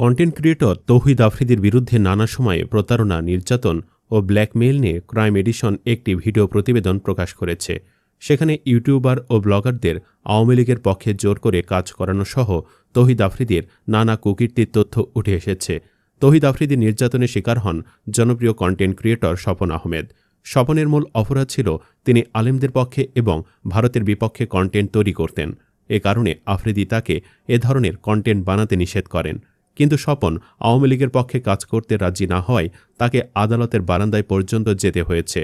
Content creator তৌহিদ আফ্রিদির বিরুদ্ধে নানা সময়ে প্রতারণা, নির্যাতন ও ব্ল্যাকমেইল নিয়ে ক্রাইম এডিশন একটি ভিডিও প্রতিবেদন প্রকাশ করেছে। সেখানে ইউটিউবার ও ব্লগারদের আওয়ামী লীগের পক্ষে জোর করে কাজ করানো সহ তৌহিদ আফ্রিদির নানা কুকীর্তির তথ্য উঠে এসেছে। তৌহিদ আফ্রিদি নির্যাতনের শিকার হন জনপ্রিয় কন্টেন্ট ক্রিয়েটর স্বপন আহমেদ। স্বপনের মূল অপরাধ ছিল তিনি আলেমদের পক্ষে এবং ভারতের বিপক্ষে কন্টেন্ট তৈরি করতেন। এ কারণে আফ্রিদি তাকে এ ধরনের কন্টেন্ট বানাতে নিষেধ করেন। কিন্তু স্বপন আওয়ামী লীগের পক্ষে কাজ করতে রাজি না হওয়ায় তাকে আদালতের বারান্দায় পর্যন্ত যেতে হয়েছে।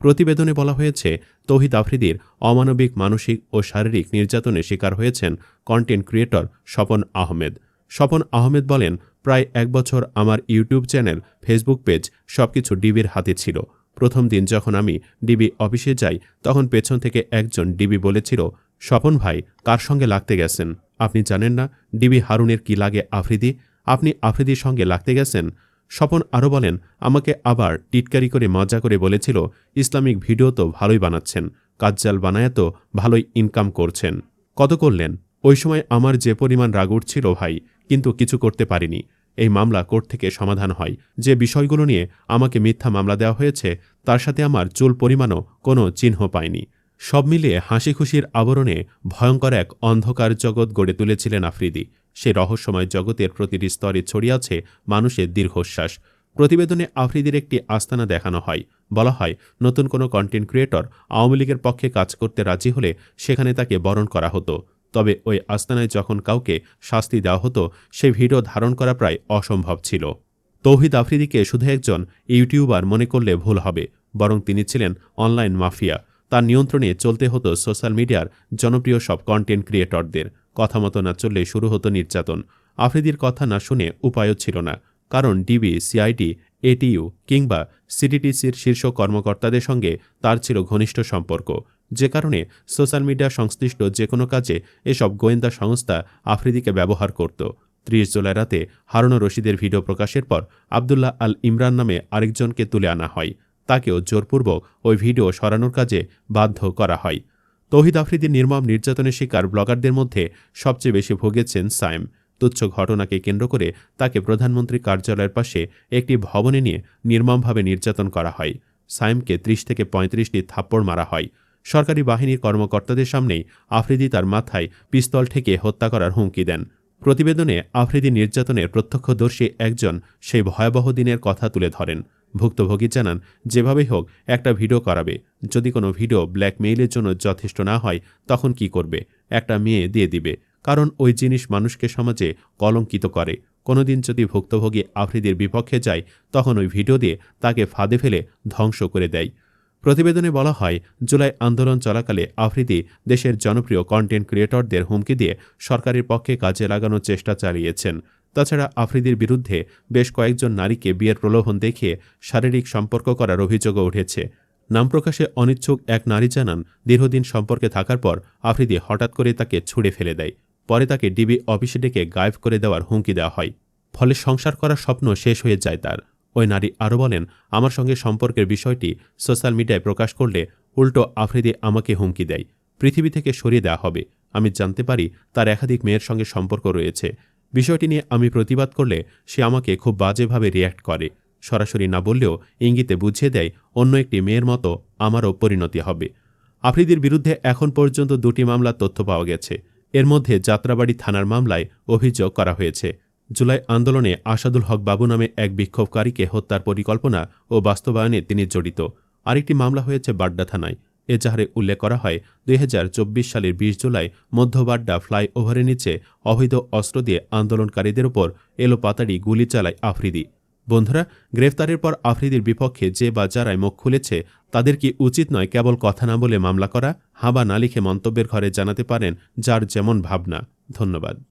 প্রতিবেদনে বলা হয়েছে, তৌহিদ আফ্রিদির অমানবিক, মানসিক ও শারীরিক নির্যাতনের শিকার হয়েছেন কন্টেন্ট ক্রিয়েটর স্বপন আহমেদ। স্বপন আহমেদ বলেন, প্রায় এক বছর আমার ইউটিউব চ্যানেল, ফেসবুক পেজ সবকিছু ডিবির হাতে ছিল। প্রথম দিন যখন আমি ডিবি অফিসে যাই, তখন পেছন থেকে একজন ডিবি বলেছিল, স্বপন ভাই, কার সঙ্গে লাগতে গেছেন? আপনি জানেন না ডিবি হারুনের কি লাগে আফ্রিদি? আপনি আফ্রিদির সঙ্গে লাগতে গেছেন? স্বপন আরও বলেন, আমাকে আবার টিটকারি করে মজা করে বলেছিল, ইসলামিক ভিডিও তো ভালোই বানাচ্ছেন, কাজ্জাল বানায় তো ভালোই ইনকাম করছেন। কত করলেন? ওই সময় আমার যে পরিমাণ রাগ উঠছিল ভাই, কিন্তু কিছু করতে পারিনি। এই মামলা কোর্ট থেকে সমাধান হয়। যে বিষয়গুলো নিয়ে আমাকে মিথ্যা মামলা দেওয়া হয়েছে, তার সাথে আমার চুল পরিমাণও কোনো চিহ্ন পায়নি সব মিলিয়ে হাসি খুশির আবরণে ভয়ঙ্কর এক অন্ধকার জগৎ গড়ে তুলেছিলেন আফ্রিদি। সে রহস্যময় জগতের প্রতিটি স্তরে ছড়িয়ে আছে মানুষের দীর্ঘশ্বাস। প্রতিবেদনে আফ্রিদির একটি আস্তানা দেখানো হয়। বলা হয়, নতুন কোনো কন্টেন্ট ক্রিয়েটর আওয়ামী লীগের পক্ষে কাজ করতে রাজি হলে সেখানে তাকে বরণ করা হতো। তবে ওই আস্তানায় যখন কাউকে শাস্তি দেওয়া হতো, সে ভিডিও ধারণ করা প্রায় অসম্ভব ছিল। তৌহিদ আফ্রিদিকে শুধু একজন ইউটিউবার মনে করলে ভুল হবে, বরং তিনি ছিলেন অনলাইন মাফিয়া তার নিয়ন্ত্রণে চলতে হতো সোশ্যাল মিডিয়ার জনপ্রিয় সব কন্টেন্ট ক্রিয়েটরদের কথা মতো না চললে শুরু হতো নির্যাতন। আফ্রিদির কথা না শুনে উপায়ও ছিল না, কারণ ডিবি, সিআইডি, এটিইউ কিংবা সিডিটিসির শীর্ষ কর্মকর্তাদের সঙ্গে তার ছিল ঘনিষ্ঠ সম্পর্ক। যে কারণে সোশ্যাল মিডিয়া সংশ্লিষ্ট যে কোনো কাজে এসব গোয়েন্দা সংস্থা আফ্রিদিকে ব্যবহার করত। ত্রিশ জুলাই রাতে হারুন রশিদের ভিডিও প্রকাশের পর আবদুল্লাহ আল ইমরান নামে আরেকজনকে তুলে আনা হয়। তাকেও জোরপূর্বক ওই ভিডিও সরানোর কাজে বাধ্য করা হয়। তৌহিদ আফ্রিদির নির্মম নির্যাতনের শিকার ব্লগারদের মধ্যে সবচেয়ে বেশি ভুগেছেন সাইম তুচ্ছ ঘটনাকে কেন্দ্র করে তাকে প্রধানমন্ত্রী কার্যালয়ের পাশে একটি ভবনে নিয়ে নির্মমভাবে নির্যাতন করা হয়। সাইমকে ত্রিশ থেকে পঁয়ত্রিশটি থাপ্পড় মারা হয়। সরকারি বাহিনীর কর্মকর্তাদের সামনেই আফ্রিদি তার মাথায় পিস্তল ঠেকে হত্যা করার হুমকি দেন। প্রতিবেদনে আফ্রিদি নির্যাতনের প্রত্যক্ষদর্শী একজন সেই ভয়াবহ দিনের কথা তুলে ধরেন। ভুক্তভোগী জানান, যেভাবেই হোক, একটা ভিডিও করাবে। যদি কোনো ভিডিও ব্ল্যাকমেইলের জন্য যথেষ্ট না হয়, তখন কি করবে? একটা মেয়ে দিয়ে দিবে। কারণ ওই জিনিস মানুষকে সমাজে কলঙ্কিত করে। কোনোদিন যদি ভুক্তভোগী আফ্রিদির বিপক্ষে যায়, তখন ওই ভিডিও দিয়ে তাকে ফাঁদে ফেলে ধ্বংস করে দেয়। প্রতিবেদনে বলা হয়, জুলাই আন্দোলন চলাকালে আফ্রিদি দেশের জনপ্রিয় কন্টেন্ট ক্রিয়েটরদের হুমকি দিয়ে সরকারের পক্ষে কাজে লাগানোর চেষ্টা চালিয়েছেন। তাছাড়া আফ্রিদির বিরুদ্ধে বেশ কয়েকজন নারীকে বিয়ের প্রলোভন দেখিয়ে শারীরিক সম্পর্ক করার অভিযোগও উঠেছে। নাম প্রকাশে অনিচ্ছুক এক নারী জানান, দীর্ঘদিন সম্পর্কে থাকার পর আফ্রিদি হঠাৎ করে তাকে ছুড়ে ফেলে দেয়। পরে তাকে ডিবি অফিসে ডেকে গায়েব করে দেওয়ার হুমকি দেওয়া হয়। ফলে সংসার করার স্বপ্ন শেষ হয়ে যায় তার। ওই নারী আরও বলেন, আমার সঙ্গে সম্পর্কের বিষয়টি সোশ্যাল মিডিয়ায় প্রকাশ করলে উল্টো আফ্রিদি আমাকে হুমকি দেয়। পৃথিবী থেকে সরিয়ে দেওয়া হবে। আমি জানতে পারি তার একাধিক মেয়ের সঙ্গে সম্পর্ক রয়েছে। বিষয়টি নিয়ে আমি প্রতিবাদ করলে সে আমাকে খুব বাজেভাবে রিয়্যাক্ট করে। সরাসরি না বললেও ইঙ্গিতে বুঝিয়ে দেয়, অন্য একটি মেয়ের মতো আমারও পরিণতি হবে। আফ্রিদির বিরুদ্ধে এখন পর্যন্ত দুটি মামলার তথ্য পাওয়া গেছে। এর মধ্যে যাত্রাবাড়ি থানার মামলায় অভিযোগ করা হয়েছে। জুলাই আন্দোলনে আসাদুল হক বাবু নামে এক বিক্ষোভকারীকে হত্যার পরিকল্পনা ও বাস্তবায়নে তিনি জড়িত। আরেকটি মামলা হয়েছে বাড্ডা থানায়। এজাহারে উল্লেখ করা হয়, দুই হাজার চব্বিশ সালের বিশ জুলাই মধ্যবাড্ডা ফ্লাইওভারের নিচে অবৈধ অস্ত্র দিয়ে আন্দোলনকারীদের ওপর এলোপাতাড়ি গুলি চালায় আফ্রিদি। বন্ধুরা, গ্রেফতারের পর আফ্রিদির বিপক্ষে যে বা যারাই মুখ খুলেছে, তাদের কি উচিত নয় কেবল কথা না বলে মামলা করা? হাবা না লিখে মন্তব্যের ঘরে জানাতে পারেন যার যেমন ভাবনা। ধন্যবাদ।